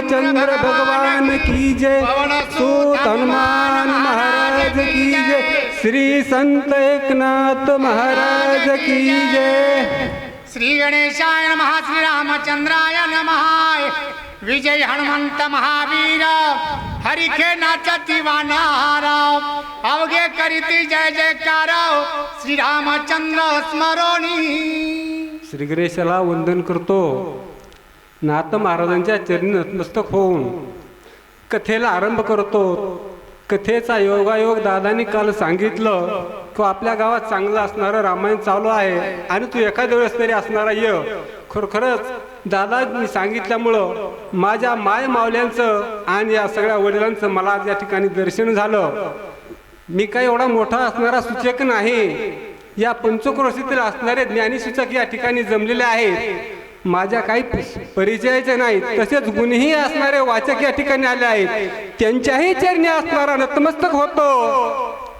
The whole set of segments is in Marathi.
रामचंद्र भगवान की जय। सूत हनुमान महाराज की जय। श्री संत एकनाथ महाराज की जय। श्री गणेशाय नमः श्री रामचंद्राय नमः। विजय हनुमंत महावीर। हरिखे नाचती वानार अवघे करीती जय जयकार। श्री रामचंद्र स्मरोणी। श्री गणेशाला वंदन करतो। नाथ महाराजांच्या चरणी नतमस्तक होऊन कथेला आरंभ करतो. कथेचा योगायोग दादानी काल सांगितलं की आपल्या गावात चांगलं असणारं रामायण चालू आहे आणि तू एखाद्या वेळेस तरी असणारा य. खरोखरच दादानी सांगितल्यामुळं माझ्या माय मावल्यांचं आणि या सगळ्या वडिलांचं मला या ठिकाणी दर्शन झालं. मी काही एवढा मोठा असणारा सूचक नाही. या पंचक्रोशीतील असणारे ज्ञानीसूचक या ठिकाणी जमलेले आहेत. माझ्या काही परिचयाचे नाहीत तसेच गुणही असणारे वाचक या ठिकाणी आले आहेत. त्यांच्याही चरणी असणारा नतमस्तक होतो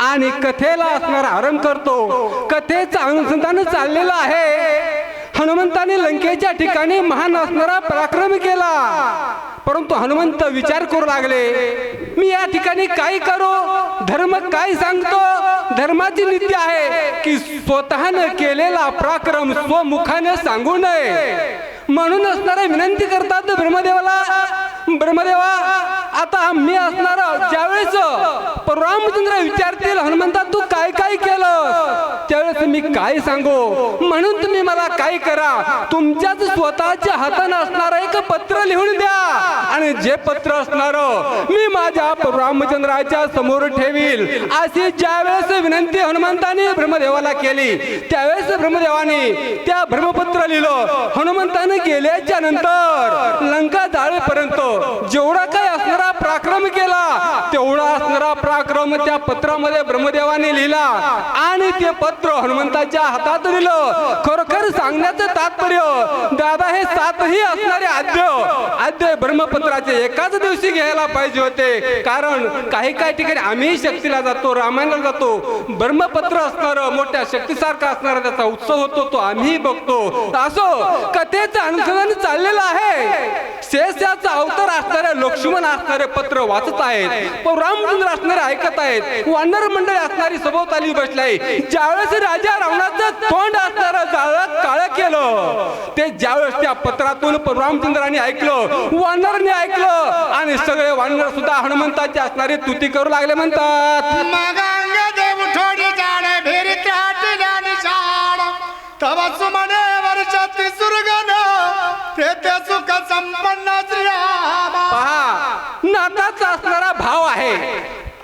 आणि कथेला असणारा आरंभ करतो. कथेचं अनुसंधान चाललेलं आहे. हनुमंताने लंकेच्या ठिकाणी महान असणारा पराक्रम केला. परंतु हनुमंत विचार करू लागले मी या ठिकाणी काय करू? धर्म काय सांगतो? धर्माची नीती आहे की स्वतःनं केलेला पराक्रम स्वमुखाने सांगू नये. म्हणून असणारे विनंती करतात ब्रह्मदेवाला ब्रह्मदेवा आता मी असणार ज्यावेळेस परशुरामचंद्र विचारतील हनुमंता तू काय काय केलं? मी काय सांगू? म्हणून तुम्ही मला काय करा? तुमच्याच स्वतःच्या हातानं असणार एक पत्र लिहून द्या. आणि जे पत्र असणार मी माझ्या रामचंद्राच्या समोर ठेवील. अशी ज्यावेळेस विनंती हनुमंताने ब्रह्मदेवाला केली त्यावेळेस ब्रह्मदेवाने त्या ब्रह्मपत्र लिहिलं. हनुमंताने गेल्याच्यानंतर लंका जाळेपर्यंत जेवढा काय असणारा पराक्रम केला तेवढा पराक्रम त्या पत्रामध्ये ब्रह्मदेवाने लिहिला. आणि ते पत्र हनुमंताच्या हातात दिलं सांगण्याचं तात्पर्य दादा हे सातही असणारे आद्य आद्य ब्रह्मपत्राचे एकाच दिवशी घ्यायला पाहिजे होते. कारण काही काही ठिकाणी आम्ही शक्तीला जातो रामायणाला जातो. ब्रह्मपत्र असणार मोठ्या शक्तीसारखा असणारा त्याचा उत्सव होतो तो आम्ही बघतो. असो कथेचं अनुसंधान चाललेलं आहे. शेष अवतार असणारे लक्ष्मण असणारे पत्र वाचत आहेत रामचंद्र असणारे ऐकत आहेत वानर मंडळी असणारी सभोवताली बसलाय ज्यावेळेस राजा रावणाचं तोंड असणारा जाळत काळ केलं. ते ज्यावेळेस त्या पत्रातून रामचंद्राने ऐकलं वानरने ऐकलं आणि सगळे वानर सुद्धा हनुमंताची असणारी तुती करू लागले म्हणतात. ते ते सुख संपन्न पहा नाताचा असणारा भाव आहे.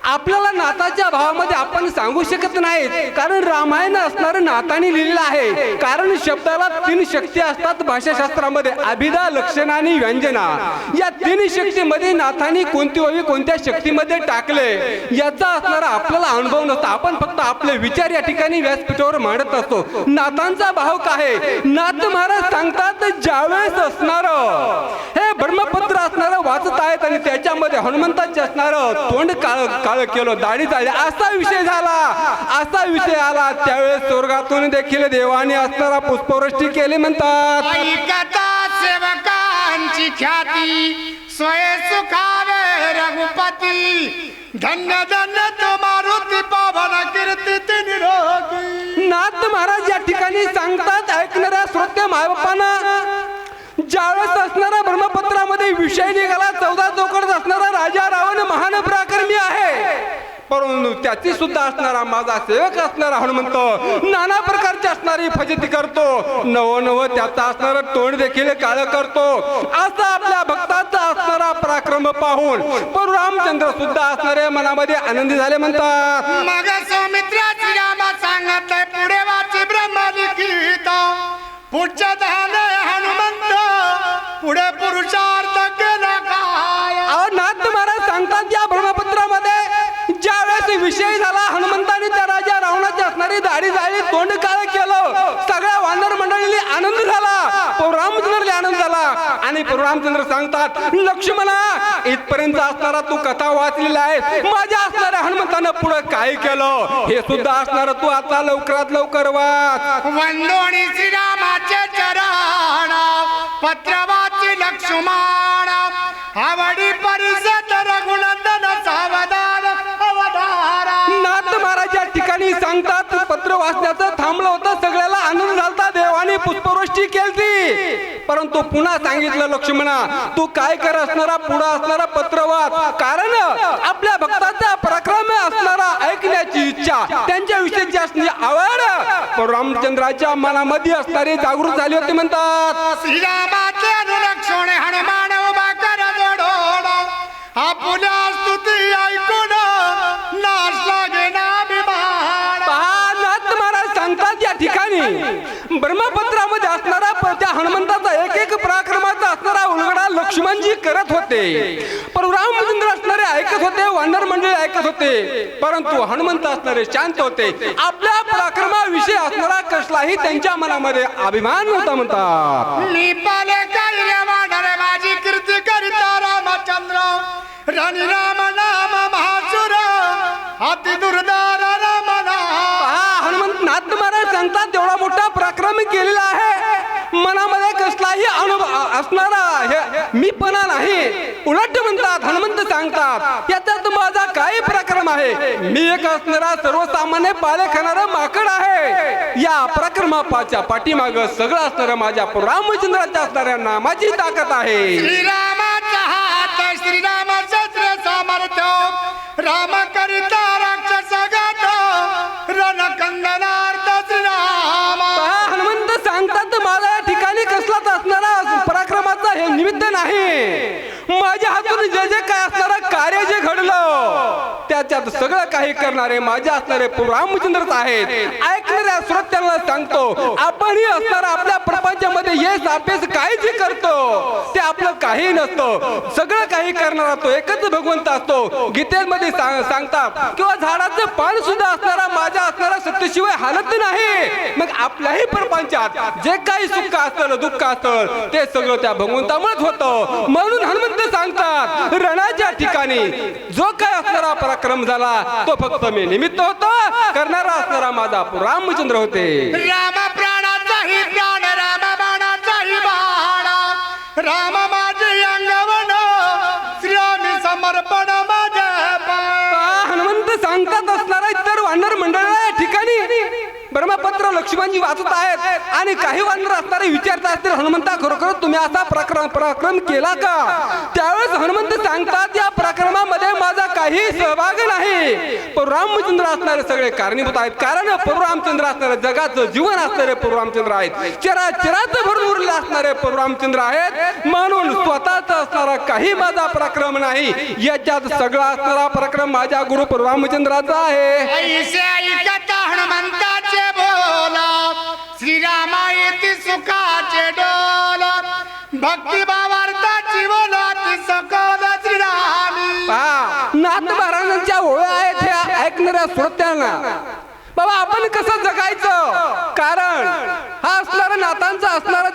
आपल्याला नाताच्या भावामध्ये आपण सांगू शकत नाही कारण रामायण असणारं नाताने लिहिलेलं आहे. कारण शब्दाला तीन शक्ती असतात भाषाशास्त्रामध्ये अभिधा लक्षण आणि व्यंजना. या तीन शक्तीमध्ये नाथाने कोणती ओवी कोणत्या शक्तीमध्ये टाकले? याचा असणारा आपल्याला अनुभव नसतो. आपण फक्त आपले विचार या ठिकाणी व्यासपीठावर मांडत असतो. नाथांचा भाव काय? आहे? नाथ महाराज सांगतात ज्यावेळेस असणार. हे ब्रह्मपत्र असणार वाचत आहेत आणि त्याच्यामध्ये हनुमंताचे असणार तोंड काळ काळ केलं दाढी झाली. असा विषय झाला. असा विषय आला. त्यावेळेस स्वर्गातून देखील देवाने असणारा पुष्पवृष्टी केली म्हणतात. सेवकांची ख्याती स्वय सुखावे रघुपती. धन्य धन्य तो मारुती पावन कीर्ती निरोगी. नाथ महाराज या ठिकाणी सांगतात ऐकणाऱ्या श्रोत्या मायबापांना ज्यावेळेस असणारा ब्रह्मपत्रामध्ये विषय निघाला चौदा चौकट असणारा राजा रावण महान पराक्रमी आहे. परंतु त्याची सुद्धा असणारा माझा सेवक असणारा हनुमंत नाना प्रकारची असणारी फजिती करतो. नव नव त्याचा असणारा तोंड देखील काळ करतो. असा आपल्या भक्ताचा असणारा पराक्रम पाहून पण रामचंद्र सुद्धा असणारे मनामध्ये आनंदी झाले म्हणतात मग सौमित्राची रामा सांगत पुढे वाचे ब्रह्म लिखित. पुढच्या धाने रामचंद्र सांगतात लक्ष्मणा इथपर्यंत असणारा तू कथा वाचलेला आहे. माझ्या असणाऱ्या हनुमंतानं पुढे काय केलं? हे सुद्धा असणार तू आता लवकरात लवकर वाच. वंदोणी श्रीरामाचे चरण पत्रवाची लक्ष्मण आवडी परिषद रघुनंदन सावधान अवधारा. नाथ महाराज या ठिकाणी सांगतात पत्र वाचण्याचं थांबलं होतं सगळ्याला आनंद झालता देवाने पुष्पवृष्टी केलती परंतु पुन्हा सांगितलं लक्ष्मणा तू काय कर असणारा पुढं असणारा पत्रवाद? कारण आपल्या भक्ताचा पराक्रम असणारा ऐकण्याची इच्छा त्यांच्या विषयीची असणारी आवड. रामचंद्राच्या मनामध्ये असणारी जागृत झाली होती म्हणतात. श्रीरामाचे हनुमान उभा कर स्तुती लक्ष्मणजी करत होते. पण रामचंद्र असणारे ऐकत होते वानर मंडळी ऐकत होते. परंतु हनुमंत असणारे शांत होते. आपल्या पराक्रमाविषयी असणारा कसलाही त्यांच्या मनामध्ये अभिमान नव्हता म्हणतात. हनुमंत नाथ महाराज सांगतात एवढा मोठा पराक्रम केलेला आहे. मनामध्ये कसलाही अनुभव असणारा उलट म्हणतात हनुमंत सांगतात याच्यात माझा काय प्रक्रम आहे. मी एक असणारा सर्वसामान्य पाले खाणारा माकड आहे. या प्रक्रमाच्या पाठीमाग सगळं असणारं माझ्या रामचंद्राच्या असणाऱ्या नामाची ताकद आहे. श्रीरामाचा हात श्रीराम सामर्थ्य. राम करिता घडलं सगळं काही करणारे माझे असणारे रामचंद्रच आहेत. ऐकणाऱ्या श्रोत्यांना सांगतो आपणही असणार आपल्या प्रपंचामध्ये येस अभ्यास काय जे करतो ते आपलं काही नसतं. सगळं काही करणारा तो एकच भगवंत असतो. गीतेमध्ये सांगतात किंवा झाडाचं पान सुद्धा असणारा माझ्या असणारा सत्यशिवाय हालत नाही. मग आपल्याही प्रपंचात जे काही सुख असतं दुःख असतं ते सगळं त्या भगवंतामुळेच होतं. म्हणून हनुमंत सांगतात रणाच्या ठिकाणी जो काय असणारा पराक्रम झाला तो फक्त मी निमित्त होतो. करणारा असणारा माझा रामचंद्र होते. राम प्राणाचाही प्राण राम बाणाचाही बाण. राम माझे अंगवण श्रीरामी समर्पण माझे पाय. पहा, हनुमंत सांगतात असणारा इतर वानर मंडळ या ठिकाणी वानर लक्ष्मणजी वाचत आहेत. आणि काही वानर असणारे विचारता असतील हनुमंता खरोखर तुम्ही असा प्रक्रम पराक्रम केला का? त्यावेळेस हनुमंत सांगतात या प्रक्रमामध्ये माझा काही सहभाग नाही. पररामचंद्र असणारे सगळे कारणीभूत आहेत. कारण परशुरामचंद्र असणारे जगाचं जीवन असणारे परशुरामचंद्र आहेत. चरा चिराचं भरून उरले असणारे परशुरामचंद्र आहेत. म्हणून स्वतःच असणारा काही माझा पराक्रम नाही. याच्यात सगळा असणारा पराक्रम माझ्या गुरु परशुरामचंद्राचा आहे. भक्ती भावार्थाची बोलाती सकल श्रीरामी नाथ महाराजांच्या ओळ्या आहेत ह्या ऐकणाऱ्या श्रोत्यांना. बाबा आपण कसं जगायचं? कारण हा असणारा नातांचा असणारा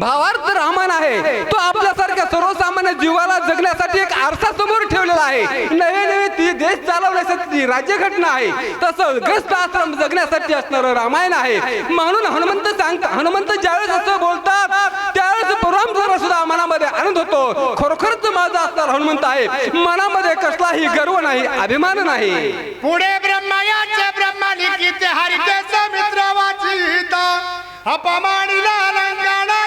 भावार्थ रहमान आहे. तो आपल्यासारख्या सर्वसामान्य जीवाला जगण्यासाठी एक आरसा समोर ठेवलेला आहे. नवे नवे ती देश चालवण्यासाठी राज्यघटना आहे. तसं ग्रस्त आश्रम जगण्यासाठी असणारं रामायण आहे. म्हणून हनुमंत सांगता हनुमंत ज्यावेळेस असं बोलतात त्यावेळेस परमचंद्र सुद्धा मनामध्ये आनंद होतो. खरोखरच माझा असणार हनुमंत आहे. मनामध्ये कसलाही गर्व नाही अभिमान नाही. पुढे ब्रह्मयाचे ब्रह्म लिखित मित्र वाचित. अपमानिला रंगणात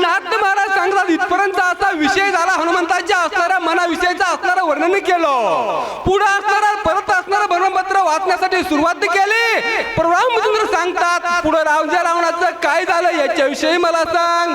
नाथ महाराज सांगतात इथपर्यंत असा विषय झाला हनुमंताच्या असणाऱ्या मनाविषयीचा असणारं वर्णन केलं. पुढे असणारा परत असणारं ब्रह्मपत्र वाचण्यासाठी सुरुवात केली. पण रामचंद्र सांगतात पुढे रावजा रावणाचं काय झालं याच्याविषयी मला सांग.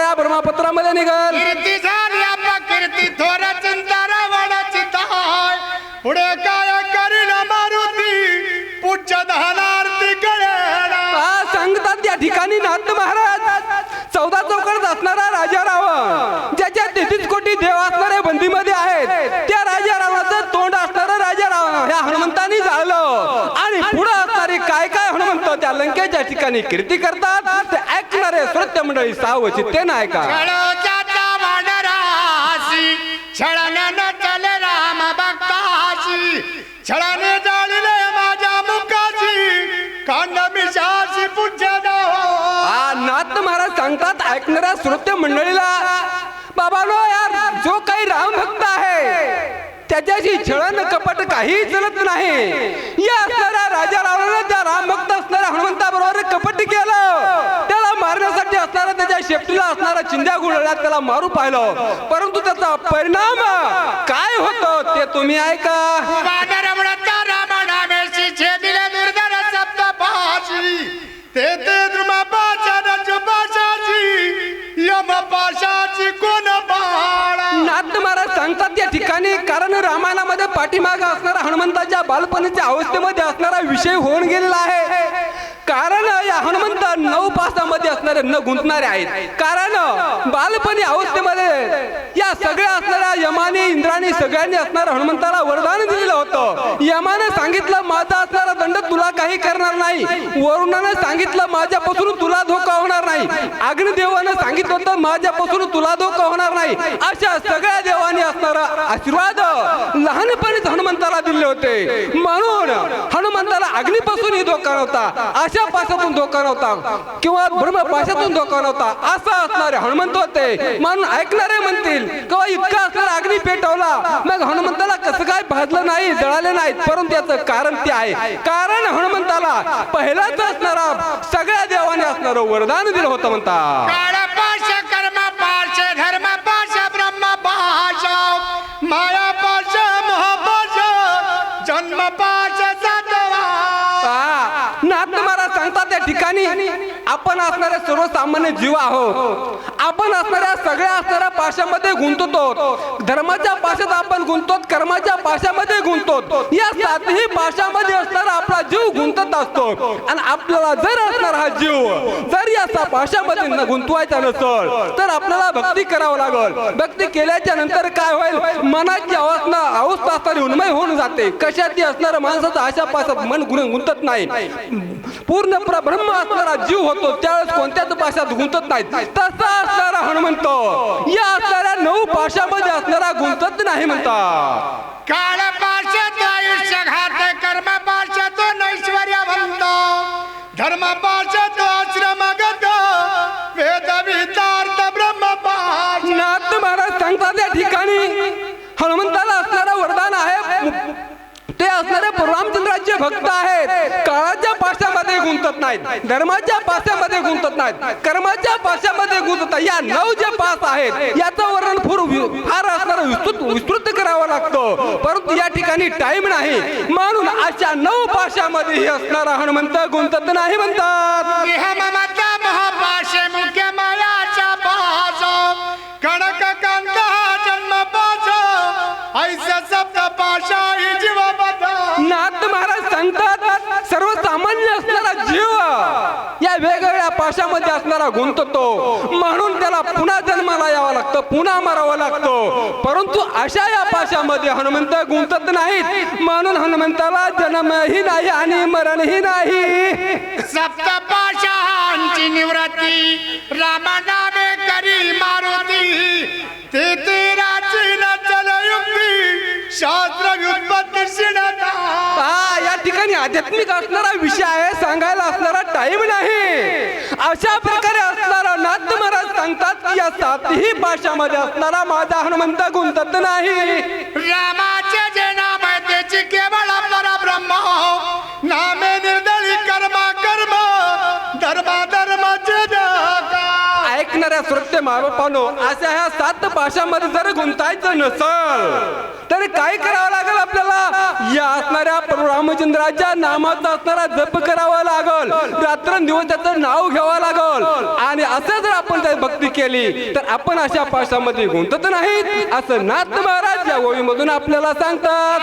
या ब्रह्मपत्रामध्ये निघाल ठिकाणी कीर्ती करतात ते ऐकणारे श्रोत्य मंडळी सावची ते न छळाने जाळले माझ्या मुखाची कांड नाथ महाराज सांगतात ऐकणाऱ्या श्रोत्य मंडळीला बाबानो यार जो काही राम भक्त आहे त्याच्याशी छळण कपट काही चलत नाही. या असणाऱ्या राजा रावणानं त्या राम भक्त असणाऱ्या हनुमंताबरोबर कपट केलं. त्याला मारण्यासाठी असणारा त्याच्या शेपटीला असणारा चिंध्या गुळल्या त्याला मारू पाहिलं. परंतु त्याचा परिणाम काय होतो ते तुम्ही ऐका. सांगतात त्या ठिकाणी कारण रामायणामध्ये पाठीमागे असणारा हनुमंताच्या बालपणीच्या अवस्थेमध्ये असणारा विषय होऊन गेलेला आहे. कारण या हनुमंत नऊ पासामध्ये असणारे न गुंतणारे आहेत. कारण बालपणी अवस्थेमध्ये या सगळ्या असणाऱ्या यमाने इंद्राने सगळ्यांनी असणाऱ्या हनुमंताला वरदान दिलेलं होतं. यमाने सांगितलं माझा असणारा दंड तुला काही करणार नाही. वरुणाने सांगितलं माझ्यापासून तुला धोका होणार नाही. अग्निदेवानं सांगितलं होतं माझ्यापासून तुला धोका होणार नाही. अशा सगळ्या देवाने असणारा आशीर्वाद लहानपणीच हनुमंताला दिले होते. म्हणून हनुमंताला अग्निपासूनही धोका नव्हता. अशा पाशातून धोका नव्हता. किंवा ब्रह्मपाशातून धोका नव्हता. असा असणारे हनुमंत होते. म्हणून ऐकणारे म्हणतील किंवा इतका असणारा अग्नी पेटवला. मग हनुमंताला कसं काय भाजलं नाही जळाले नाहीत परंतु याचं कारण ते आहे. कारण हनुमंताला पहिलाच असणारा सगळ्या देवाने असणारं वरदान दिलं होतं म्हणता ठिकाणी आपण असणाऱ्या सर्वसामान्य जीव आहोत. आपण असणाऱ्या सगळ्या असणाऱ्या पाशामध्ये गुंततो धर्माच्या पाशात आपण गुंततो कर्माच्या पाशामध्ये गुंततो या सातही पाशामध्ये असणारा आपला जीव गुंतत असतो. आणि आपल्याला जर असणार हा जीव जर या पाशामध्ये गुंतवायचा नसल तर आपल्याला भक्ती करावं लागल. भक्ती केल्याच्यानंतर काय होईल? मनाची अवस्था अवस्था असणारी उन्मय होऊन जाते. कशाची ती असणारा माणसाचा अशा पाशात मन गुण गुंतत नाही. पूर्ण प्र- ब्रह्म असणारा जीव होतो त्यावेळेस कोणत्याच पाशात गुंतत नाही तसा असणारा हनुमंत या असणाऱ्या नऊ पाशामध्ये असणारा गुंतत नाही म्हणता. काळ पाश तो आयुष्य घात कर्म पाश तो नैश्वर्यवंत धर्म पाश तो आश्रम गत वेद विचार्थ ब्रह्म पाश नाथ महाराज सांगतात त्या ठिकाणी हनुमंताला असणारा वरदान आहे. ते असणारे रामचंद्राचे भक्त आहेत. पाशामध्ये गुंतत नाहीत. धर्माच्या पाशामध्ये गुंतत नाहीत. कर्माच्या पाशामध्ये गुंतत या नऊ जे पास आहेत याचं वर्णन पूर फार असणार विस्तृत विस्तृत करावं लागतं. परंतु या ठिकाणी टाइम नाही. म्हणून अशा नऊ पाशामध्ये असणारा हनुमंत गुंतत नाही म्हणतात. महापाशे मुख्य मायाच्या पाश कणक वेगवेगळ्या असणारा गुंततो. म्हणून त्याला पुन्हा जन्माला यावं लागतं पुन्हा मरावं लागतं. परंतु अशा या पाशामध्ये हनुमंत गुंतत नाहीत. म्हणून हनुमंताला जन्मही नाही आणि मरणही नाही. सप्तपाशांची निवृत्ती. राम करील मारुती. ते तेराची शास्त्र व्युत्पत्ती ठिकाणी आध्यात्मिक असणारा विषय आहे सांगायला असणारा टाइम नाही. अशा प्रकारे असणारा नाथ महाराज सांगतात की या सातही भाषामध्ये असणारा माझा हनुमंत गुंतत नाही. रामाचे जे नाम आहे त्याची केवळ परब्रह्म नामे निर्दळी कर्मा कर्म. धर्मा धर्माचे. ऐकणाऱ्या श्रोते माबापानो अशा ह्या सात पाशामध्ये जर गुंतायचं नसल तर काय करावं लागेल आपल्याला? या असणाऱ्या प्रभू रामचंद्राच्या नामाचा असणारा जप करावा लागल. रात्रंदिवस त्याचं नाव घ्यावं लागल. आणि असं जर आपण त्यात भक्ती केली तर आपण अशा पाशामध्ये गुंतत नाहीत असं नाथ महाराज या ओळीमधून आपल्याला सांगतात.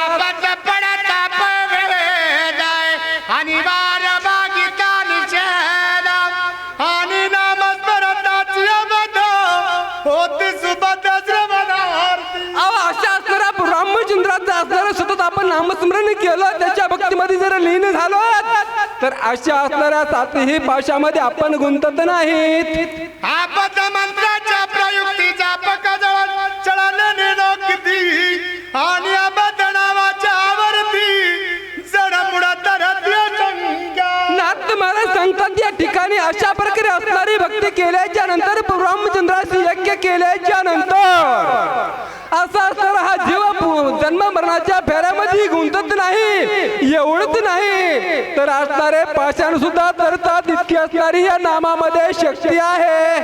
नामस्मरण केलं त्याच्या भक्तीमध्ये जर लीन झालो तर अशा असणाऱ्या सातही पाशामध्ये आपण गुंतत नाहीत. आपद मंत्राच्या प्रयुक्तीचा पकजळ चळाले आणि नावाच्या आवर्ती जडमुडा नाथ महाराज सांगतात या ठिकाणी अशा प्रकारे असणारी भक्ती केल्याच्यानंतर रामचंद्राशी यज्ञ केल्याच्यानंतर. असा असणारा हा जीव जन्म मरणाच्या फेऱ्यामध्ये गुंतत नाही एवढंच नाही. तर असणारे पाषाण सुद्धा तरतात इतकी असणारी या नामामध्ये शक्ती आहे.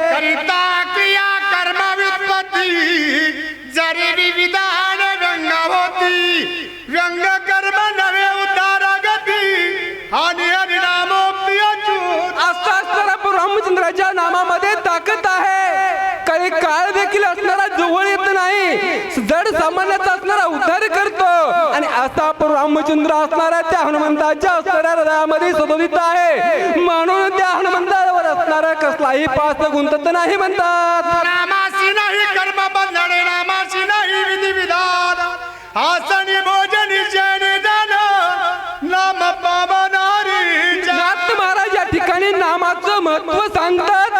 क्रिया कर्म व्युत्पत्ती जरी विविधान व्यंग होती व्यंग कर्म नवे उतार गती आणि हरिनामोक्ती असणारा रामचंद्राच्या नामामध्ये ताकद आहे. काही काळ देखील असणारा जवळ येत नाही. जड सामान्याचा असणारा उद्धार करतो आणि असा रामचंद्र असणारा त्या हनुमंताच्या असणाऱ्या हृदयामध्ये सदोदित आहे. म्हणून त्या हनुमंतावर असणारा कसलाही पास गुंतत नाही म्हणतात. नामासी नाही कर्म नामासी नाही विधी विधान आसनी भोजनी दान. नाम पावनारी महाराज या ठिकाणी नामाचं महत्त्व सांगतात.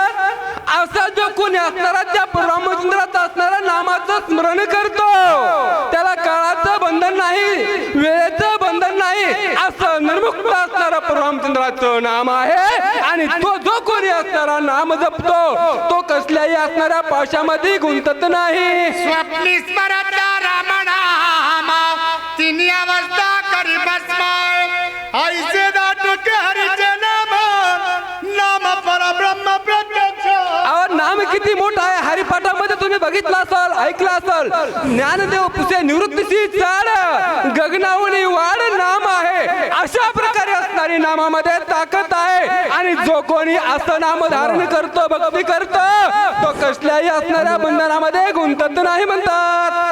असा जो कोणी असणारा त्या रामचंद्राचा असणारा नामाचं स्मरण करतो. त्याला रामचंद्राचं नाम आहे आणि तो जो कोणी असणारा नाम जपतो. तो कसल्याही असणाऱ्या पाशामध्ये गुंतत नाही. स्वप्नी स्मरता रामणा तिन्ही अवस्था करी बसमाळ ऐसे अहो किती मोठं आहे? हरिपाठामध्ये तुम्ही बघितलं असाल ऐकलं असाल? ज्ञानदेव पुसे निवृत्तीची चाड गगनावली वाढ नाम आहे. अशा प्रकारे असणारी नामामध्ये ताकद आहे. आणि जो कोणी असं नाम धारण करतो भक्ती करतो तो कसल्याही असणाऱ्या बंधनामध्ये गुंतत नाही म्हणतात.